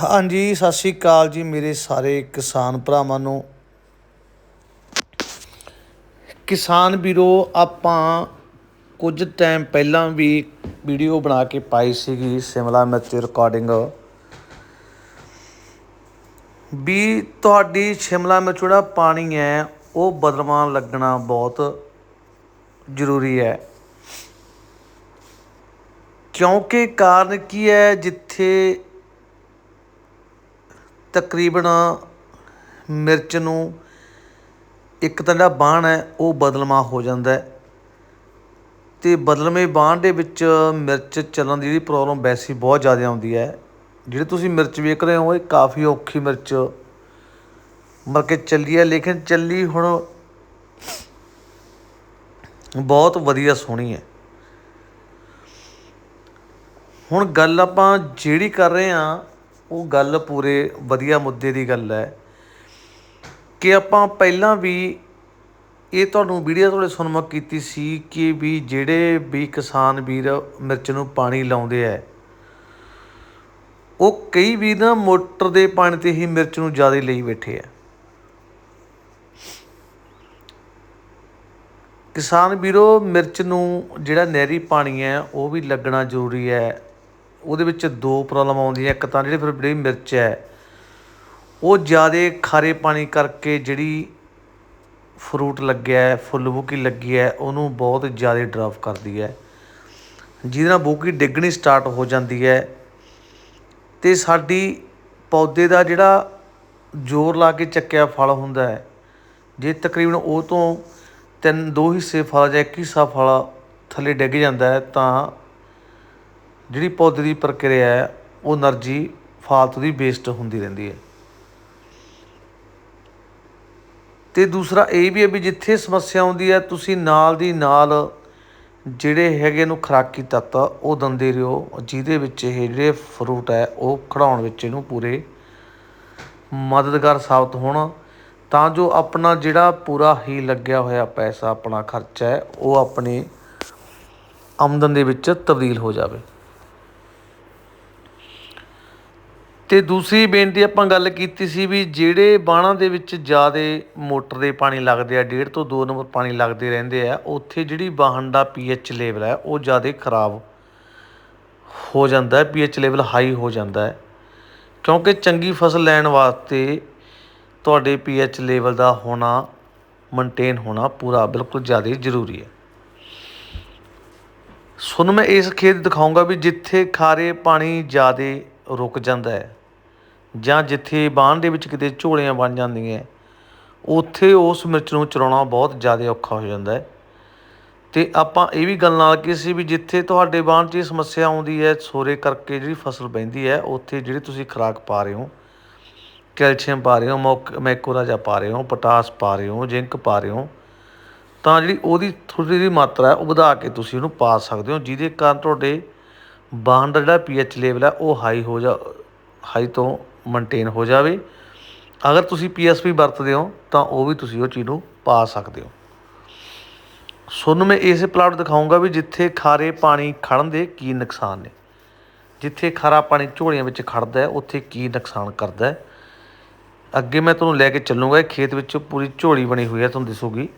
ਹਾਂਜੀ, ਸਤਿ ਸ਼੍ਰੀ ਅਕਾਲ ਜੀ ਮੇਰੇ ਸਾਰੇ ਕਿਸਾਨ ਭਰਾਵਾਂ ਨੂੰ। ਕਿਸਾਨ ਵੀਰੋ, ਆਪਾਂ ਕੁਝ ਟਾਈਮ ਪਹਿਲਾਂ ਵੀ ਵੀਡੀਓ ਬਣਾ ਕੇ ਪਾਈ ਸੀਗੀ, ਸਿਮਲਾ ਮਿਰਚ ਰਿਕਾਰਡਿੰਗ ਵੀ ਤੁਹਾਡੀ ਸ਼ਿਮਲਾ ਮਿਰਚ ਜਿਹੜਾ ਪਾਣੀ ਹੈ, ਉਹ ਬਦਲਵਾਂ ਲੱਗਣਾ ਬਹੁਤ ਜ਼ਰੂਰੀ ਹੈ। ਕਿਉਂਕਿ ਕਾਰਨ ਕੀ ਹੈ, ਜਿੱਥੇ ਤਕਰੀਬਨ ਮਿਰਚ ਨੂੰ ਇੱਕ ਤਾਂ ਜਿਹੜਾ ਬਾਣ ਹੈ, ਉਹ ਬਦਲਮਾ ਹੋ ਜਾਂਦਾ ਹੈ। ਤੇ ਬਦਲਵੇਂ ਬਾਣ ਦੇ ਵਿੱਚ ਮਿਰਚ ਚੱਲਣ ਦੀ ਜਿਹੜੀ ਪ੍ਰੋਬਲਮ ਵੈਸੇ ਬਹੁਤ ਜ਼ਿਆਦਾ ਆਉਂਦੀ ਹੈ। ਜਿਹੜੇ ਤੁਸੀਂ ਮਿਰਚ ਵੇਖ ਰਹੇ ਹੋ, ਇਹ ਕਾਫੀ ਔਖੀ ਮਿਰਚ ਮਰ ਕੇ ਚੱਲੀ ਹੈ, ਲੇਕਿਨ ਚੱਲੀ ਹੁਣ ਬਹੁਤ ਵਧੀਆ ਸੋਹਣੀ ਹੈ। ਹੁਣ ਗੱਲ ਆਪਾਂ ਜਿਹੜੀ ਕਰ ਰਹੇ ਹਾਂ ਉਹ ਗੱਲ ਪੂਰੇ ਵਧੀਆ ਮੁੱਦੇ ਦੀ ਗੱਲ ਹੈ ਕਿ ਆਪਾਂ ਪਹਿਲਾਂ ਵੀ ਇਹ ਤੁਹਾਨੂੰ ਵੀਡੀਓ ਤੁਹਾਡੇ ਸੁਣਮਕ ਕੀਤੀ ਸੀ ਕਿ ਵੀ ਜਿਹੜੇ ਵੀ ਕਿਸਾਨ ਵੀਰ ਮਿਰਚ ਨੂੰ ਪਾਣੀ ਲਾਉਂਦੇ ਆ ਉਹ ਕਈ ਵੀ ਨਾ ਮੋਟਰ ਦੇ ਪਾਣੀ ਤੇ ਹੀ ਮਿਰਚ ਨੂੰ ਜ਼ਿਆਦਾ ਲਈ ਬੈਠੇ ਆ ਕਿਸਾਨ ਵੀਰੋ, ਮਿਰਚ ਨੂੰ ਜਿਹੜਾ ਨਹਿਰੀ ਪਾਣੀ ਹੈ, ਉਹ ਵੀ ਲੱਗਣਾ ਜ਼ਰੂਰੀ ਹੈ। ਉਹਦੇ ਵਿੱਚ ਦੋ ਪ੍ਰੋਬਲਮ ਆਉਂਦੀਆਂ, ਇੱਕ ਤਾਂ ਜਿਹੜੀ ਫਿਰ ਜਿਹੜੀ ਮਿਰਚ ਹੈ, ਉਹ ਜ਼ਿਆਦਾ ਖਾਰੇ ਪਾਣੀ ਕਰਕੇ ਜਿਹੜੀ ਫਰੂਟ ਲੱਗਿਆ ਹੈ, ਫੁੱਲ ਬੂਕੀ ਲੱਗੀ ਹੈ, ਉਹਨੂੰ ਬਹੁਤ ਜ਼ਿਆਦਾ ਡਰਾਪ ਕਰਦੀ ਹੈ। ਜਿਹਦੇ ਨਾਲ ਬੂਕੀ ਡਿੱਗਣੀ ਸਟਾਰਟ ਹੋ ਜਾਂਦੀ ਹੈ। ਤੇ ਸਾਡੀ ਪੌਦੇ ਦਾ ਜਿਹੜਾ ਜ਼ੋਰ ਲਾ ਕੇ ਚੱਕਿਆ ਫਲ ਹੁੰਦਾ ਹੈ, ਜੇ ਤਕਰੀਬਨ ਉਹ ਤੋਂ ਤਿੰਨ ਦੋ ਹਿੱਸੇ ਫਲ ਜਾਂ ਇੱਕ ਹਿੱਸਾ ਫਲ ਥੱਲੇ ਡਿੱਗ ਜਾਂਦਾ ਹੈ, ਤਾਂ ਜਿਹੜੀ ਪੌਦੇ ਦੀ ਪ੍ਰਕਿਰਿਆ ਹੈ, ਉਹ એનર્ਜੀ ਫਾਲਤੂ ਦੀ ਵੇਸਟ ਹੁੰਦੀ ਰਹਿੰਦੀ ਹੈ। ਤੇ ਦੂਸਰਾ ਇਹ ਵੀ ਹੈ ਵੀ ਜਿੱਥੇ ਸਮੱਸਿਆ ਆਉਂਦੀ ਹੈ, ਤੁਸੀਂ ਨਾਲ ਦੀ ਨਾਲ ਜਿਹੜੇ ਹੈਗੇ ਨੂੰ ਖਰਾਕੀ ਤੱਤ, ਉਹ ਦਿੰਦੇ ਰਹੋ, ਜਿਹਦੇ ਵਿੱਚ ਇਹ ਜਿਹੜੇ ਫਰੂਟ ਹੈ, ਉਹ ਖੜਾਉਣ ਵਿੱਚ ਇਹਨੂੰ ਪੂਰੇ ਮਦਦਗਾਰ ਸਾਬਤ ਹੋਣ। ਤਾਂ ਜੋ ਆਪਣਾ ਜਿਹੜਾ ਪੂਰਾ ਹੀ ਲੱਗਿਆ ਹੋਇਆ ਪੈਸਾ, ਆਪਣਾ ਖਰਚਾ ਹੈ, ਉਹ ਆਪਣੇ ਆਮਦਨ ਦੇ ਵਿੱਚ ਤਬਦੀਲ ਹੋ ਜਾਵੇ। ਅਤੇ ਦੂਸਰੀ ਬੇਨਤੀ ਆਪਾਂ ਗੱਲ ਕੀਤੀ ਸੀ ਵੀ ਜਿਹੜੇ ਬਾਣਾਂ ਦੇ ਵਿੱਚ ਜ਼ਿਆਦਾ ਮੋਟਰ ਦੇ ਪਾਣੀ ਲੱਗਦੇ ਆ, ਡੇਢ ਤੋਂ ਦੋ ਨੰਬਰ ਪਾਣੀ ਲੱਗਦੇ ਰਹਿੰਦੇ ਆ, ਉੱਥੇ ਜਿਹੜੀ ਬਾਹਣ ਦਾ ਪੀ ਪੀਐਚ ਲੈਵਲ ਹੈ ਉਹ ਜ਼ਿਆਦਾ ਖਰਾਬ ਹੋ ਜਾਂਦਾ ਪੀ ਪੀਐਚ ਲੈਵਲ ਹਾਈ ਹੋ ਜਾਂਦਾ ਹੈ। ਕਿਉਂਕਿ ਚੰਗੀ ਫਸਲ ਲੈਣ ਵਾਸਤੇ ਤੁਹਾਡੇ ਪੀ ਪੀਐਚ ਲੈਵਲ ਦਾ ਹੋਣਾ ਮੇਨਟੇਨ ਹੋਣਾ ਪੂਰਾ ਬਿਲਕੁਲ ਜ਼ਿਆਦਾ ਜ਼ਰੂਰੀ ਹੈ। ਸੁਣ ਮੈਂ ਇਸ ਖੇਤ ਦਿਖਾਉਂਗਾ ਵੀ ਜਿੱਥੇ ਖਾਰੇ ਪਾਣੀ ਜ਼ਿਆਦਾ ਰੁਕ ਜਾਂਦਾ ਹੈ। ਜਾਂ ਜਿੱਥੇ ਬਾਣ ਦੇ ਵਿੱਚ ਕਿਤੇ ਝੋਲੀਆਂ ਬਣ ਜਾਂਦੀਆਂ, ਉੱਥੇ ਉਸ ਮਿਰਚ ਨੂੰ ਚਰਾਉਣਾ ਬਹੁਤ ਜ਼ਿਆਦਾ ਔਖਾ ਹੋ ਜਾਂਦਾ ਹੈ। ਤੇ ਆਪਾਂ ਇਹ ਵੀ ਗੱਲ ਨਾਲ ਕੀ ਸੀ ਵੀ ਜਿੱਥੇ ਤੁਹਾਡੇ ਬਾਣ 'ਚ ਇਹ ਸਮੱਸਿਆ ਆਉਂਦੀ ਹੈ, ਸੋਰੇ ਕਰਕੇ ਜਿਹੜੀ ਫਸਲ ਬਹਿੰਦੀ ਹੈ, ਉੱਥੇ ਜਿਹੜੀ ਤੁਸੀਂ ਖੁਰਾਕ ਪਾ ਰਹੇ ਹੋ, ਕੈਲਸ਼ੀਅਮ ਪਾ ਰਹੇ ਹੋ, ਮੋਕ, ਮੈਕੋਰਾਜਾ ਪਾ ਰਹੇ ਹੋ, ਪੋਟਾਸ ਪਾ ਰਹੇ ਹੋ, ਜ਼ਿੰਕ ਪਾ ਰਹੇ ਹੋ, ਤਾਂ ਜਿਹੜੀ ਉਹਦੀ ਥੋੜ੍ਹੀ ਜਿਹੀ ਮਾਤਰਾ ਹੈ, ਉਹ ਵਧਾ ਕੇ ਤੁਸੀਂ ਉਹਨੂੰ ਪਾ ਸਕਦੇ ਹੋ, ਜਿਹਦੇ ਕਾਰਨ ਤੁਹਾਡੇ ਬਾਣ ਦਾ ਜਿਹੜਾ ਪੀਐਚ ਲੈਵਲ ਹੈ, ਉਹ ਹਾਈ ਹੋ ਜਾ, ਹਾਈ ਤੋਂ ਮੇਨਟੇਨ ਹੋ ਜਾਵੇ। ਅਗਰ ਤੁਸੀਂ ਪੀਐਸਪੀ ਵਰਤਦੇ ਹੋ, ਤਾਂ ਉਹ ਵੀ ਤੁਸੀਂ ਉਹ ਚੀਜ਼ ਨੂੰ ਪਾ ਸਕਦੇ ਹੋ। ਸੋਨੂੰ ਮੈਂ ਇਸ ਪਲਾਟ ਦਿਖਾਉਂਗਾ ਵੀ ਜਿੱਥੇ ਖਾਰੇ ਪਾਣੀ ਖੜਨ ਦੇ ਕੀ ਨੁਕਸਾਨ ਨੇ। ਜਿੱਥੇ ਖਾਰਾ ਪਾਣੀ ਝੋਲੀਆਂ ਵਿੱਚ ਖੜਦਾ ਹੈ, ਉੱਥੇ ਕੀ ਨੁਕਸਾਨ ਕਰਦਾ ਹੈ। ਅੱਗੇ ਮੈਂ ਤੁਹਾਨੂੰ ਲੈ ਕੇ ਚੱਲੂਗਾ, ਇਹ ਖੇਤ ਵਿੱਚ ਪੂਰੀ ਝੋਲੀ ਬਣੀ ਹੋਈ ਹੈ, ਤੁਹਾਨੂੰ ਦਿਸੂਗੀ।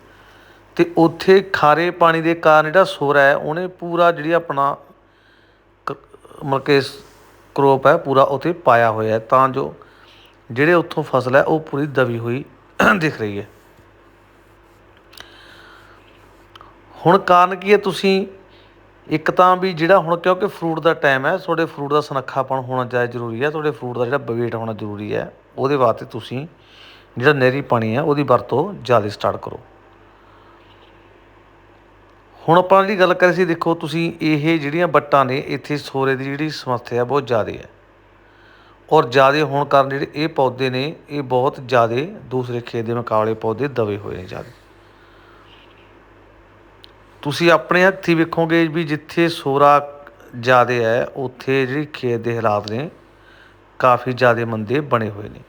ਤੇ ਉੱਥੇ ਖਾਰੇ ਪਾਣੀ ਦੇ ਕਾਰਨ ਜਿਹੜਾ ਸੋਰਾ ਹੈ, ਉਹਨੇ ਪੂਰਾ ਜਿਹੜੀ ਆਪਣਾ ਮਤਲਬ ਕਿ ਕਰੋਪ ਹੈ, ਪੂਰਾ ਉੱਥੇ ਪਾਇਆ ਹੋਇਆ ਤਾਂ ਜੋ ਜਿਹੜੇ ਉੱਥੋਂ ਫਸਲ ਹੈ, ਉਹ ਪੂਰੀ ਦਬੀ ਹੋਈ ਦਿਖ ਰਹੀ ਹੈ। ਹੁਣ ਕਾਰਨ ਕੀ ਹੈ ਤੁਸੀਂ? ਇੱਕ ਤਾਂ ਵੀ ਜਿਹੜਾ ਹੁਣ ਕਿਉਂਕਿ ਫਰੂਟ ਦਾ ਟਾਈਮ ਹੈ, ਤੁਹਾਡੇ ਫਰੂਟ ਦਾ ਸੁਨੱਖਾਪਣ ਹੋਣਾ ਜ਼ਿਆਦਾ ਜ਼ਰੂਰੀ ਹੈ, ਤੁਹਾਡੇ ਫਰੂਟ ਦਾ ਜਿਹੜਾ ਵੇਟ ਹੋਣਾ ਜ਼ਰੂਰੀ ਹੈ, ਉਹਦੇ ਵਾਸਤੇ ਤੁਸੀਂ ਜਿਹੜਾ ਨਹਿਰੀ ਪਾਣੀ ਹੈ, ਉਹਦੀ ਵਰਤੋਂ ਜ਼ਿਆਦਾ ਸਟਾਰਟ ਕਰੋ। ਹੁਣ ਆਪਾਂ ਜਿਹੜੀ ਗੱਲ ਕਰੀ ਸੀ, ਦੇਖੋ ਤੁਸੀਂ ਇਹ ਜਿਹੜੀਆਂ ਬੱਟਾਂ ਨੇ, ਇੱਥੇ ਸੋਰੇ ਦੀ ਜਿਹੜੀ ਸਮੱਸਿਆ ਬਹੁਤ ਜ਼ਿਆਦਾ ਹੈ। ਔਰ ਜ਼ਿਆਦਾ ਹੋਣ ਕਾਰਨ ਜਿਹੜੇ ਇਹ ਪੌਦੇ ਨੇ, ਇਹ ਬਹੁਤ ਜ਼ਿਆਦਾ ਦੂਸਰੇ ਖੇਤ ਦੇ ਮੁਕਾਬਲੇ ਪੌਦੇ ਦਵੇ ਹੋਏ ਨੇ ਜ਼ਿਆਦਾ। ਤੁਸੀਂ ਆਪਣੇ ਹੱਥੀ ਵੇਖੋਗੇ ਵੀ ਜਿੱਥੇ ਸੋਰਾ ਜ਼ਿਆਦਾ ਹੈ, ਉੱਥੇ ਜਿਹੜੀ ਖੇਤ ਦੇ ਹਾਲਾਤ ਨੇ, ਕਾਫੀ ਜ਼ਿਆਦਾ ਮੰਦੇ ਬਣੇ ਹੋਏ ਨੇ।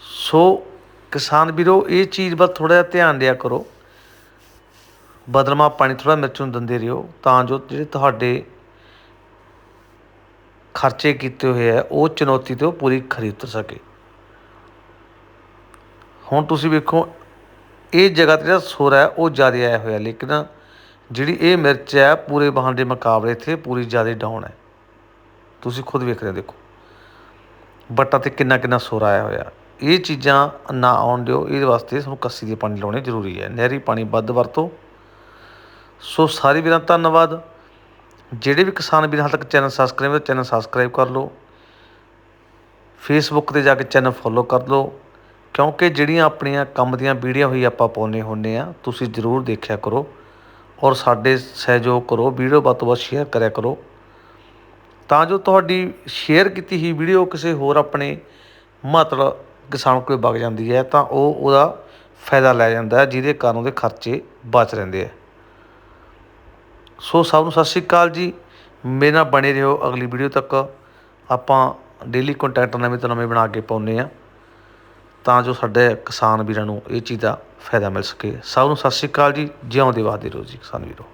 ਸੋ ਕਿਸਾਨ ਵੀਰੋ, ਇਹ ਚੀਜ਼ ਵੱਲ ਥੋੜਾ ਜਿਹਾ ਧਿਆਨ ਦਿਆ ਕਰੋ। ਬਦਲਮਾ ਪਾਣੀ ਥੋੜ੍ਹਾ ਮਿਰਚ ਨੂੰ ਦਿੰਦੇ ਰਹੋ, ਤਾਂ ਜੋ ਜਿਹੜੇ ਤੁਹਾਡੇ ਖਰਚੇ ਕੀਤੇ ਹੋਏ ਆ, ਉਹ ਚੁਣੌਤੀ ਤੋਂ ਪੂਰੀ ਖਰੀ ਉਤਰ ਸਕੇ। ਹੁਣ ਤੁਸੀਂ ਵੇਖੋ, ਇਹ ਜਗ੍ਹਾ ਤੇ ਜਿਹੜਾ ਸੁਰ ਹੈ, ਉਹ ਜ਼ਿਆਦਾ ਆਇਆ ਹੋਇਆ, ਲੇਕਿਨ ਜਿਹੜੀ ਇਹ ਮਿਰਚ ਹੈ, ਪੂਰੇ ਬਾਹਾਂ ਦੇ ਮੁਕਾਬਲੇ ਇੱਥੇ ਪੂਰੀ ਜ਼ਿਆਦਾ ਡਾਊਨ ਹੈ। ਤੁਸੀਂ ਖੁਦ ਵੇਖ ਰਹੇ ਦੇਖੋ। ਬੱਟਾ ਤੇ ਕਿੰਨਾ ਕਿੰਨਾ ਸੁਰ ਆਇਆ ਹੋਇਆ। ਇਹ ਚੀਜ਼ਾਂ ਨਾ ਆਉਣ ਦਿਓ, ਇਹਦੇ ਵਾਸਤੇ ਤੁਹਾਨੂੰ ਕੱਸੀ ਦੇ ਪਾਣੀ ਲਾਉਣੇ ਜ਼ਰੂਰੀ ਹੈ। ਨਹਿਰੀ ਪਾਣੀ ਵੱਧ ਵਰਤੋ। ਸੋ ਸਾਰੇ ਵੀਰਾਂ ਧੰਨਵਾਦ। ਜਿਹੜੇ ਵੀ ਕਿਸਾਨ ਵੀਰ ਹਾਲ ਤੱਕ ਚੈਨਲ ਸਬਸਕ੍ਰਾਈਬ ਚੈਨਲ ਸਬਸਕ੍ਰਾਈਬ ਕਰ ਲਓ। ਫੇਸਬੁੱਕ ਤੇ ਜਾ ਕੇ ਚੈਨਲ ਫੋਲੋ ਕਰ ਲਓ। ਕਿਉਂਕਿ ਜਿਹੜੀਆਂ ਆਪਣੀਆਂ ਕੰਮ ਦੀਆਂ ਵੀਡੀਓ ਹੋਈ ਆਪਾਂ ਪਾਉਣੇ ਹੁੰਨੇ ਆ ਤੁਸੀਂ ਜ਼ਰੂਰ ਦੇਖਿਆ ਕਰੋ। ਔਰ ਸਾਡੇ ਸਹਿਯੋਗ ਕਰੋ, ਵੀਡੀਓ ਵੱਧ ਤੋਂ ਵੱਧ ਸ਼ੇਅਰ ਕਰਿਆ ਕਰੋ। ਤਾਂ ਜੋ ਤੁਹਾਡੀ ਸ਼ੇਅਰ ਕੀਤੀ ਹੀ ਵੀਡੀਓ ਕਿਸੇ ਹੋਰ ਆਪਣੇ ਮਤਲਬ ਕਿਸਾਨ ਕੋਲ ਵਗ ਜਾਂਦੀ ਹੈ, ਤਾਂ ਉਹ ਉਹਦਾ ਫਾਇਦਾ ਲੈ ਜਾਂਦਾ ਜਿਹਦੇ ਕਾਰਨ ਉਹਦੇ ਖਰਚੇ ਬਚ ਰਹਿੰਦੇ ਆ। ਸੋ ਸਭ ਨੂੰ ਸਤਿ ਸ਼੍ਰੀ ਅਕਾਲ ਜੀ। ਮੇਰੇ ਨਾਲ ਬਣੇ ਰਹੋ ਅਗਲੀ ਵੀਡੀਓ ਤੱਕ। ਆਪਾਂ ਡੇਲੀ ਕੰਟੈਂਟ ਨਵੇਂ ਤੋਂ ਨਵੇਂ ਬਣਾ ਕੇ ਪਾਉਂਦੇ ਆ ਤਾਂ ਜੋ ਸਾਡੇ ਕਿਸਾਨ ਵੀਰਾਂ ਨੂੰ ਇਹ ਚੀਜ਼ ਦਾ ਫਾਇਦਾ ਮਿਲ ਸਕੇ। ਸਭ ਨੂੰ ਸਤਿ ਸ਼੍ਰੀ ਅਕਾਲ ਜੀ। ਜਿਉਂਦੇ ਵਾਦੇ ਰਹੋ ਜੀ ਕਿਸਾਨ ਵੀਰੋ।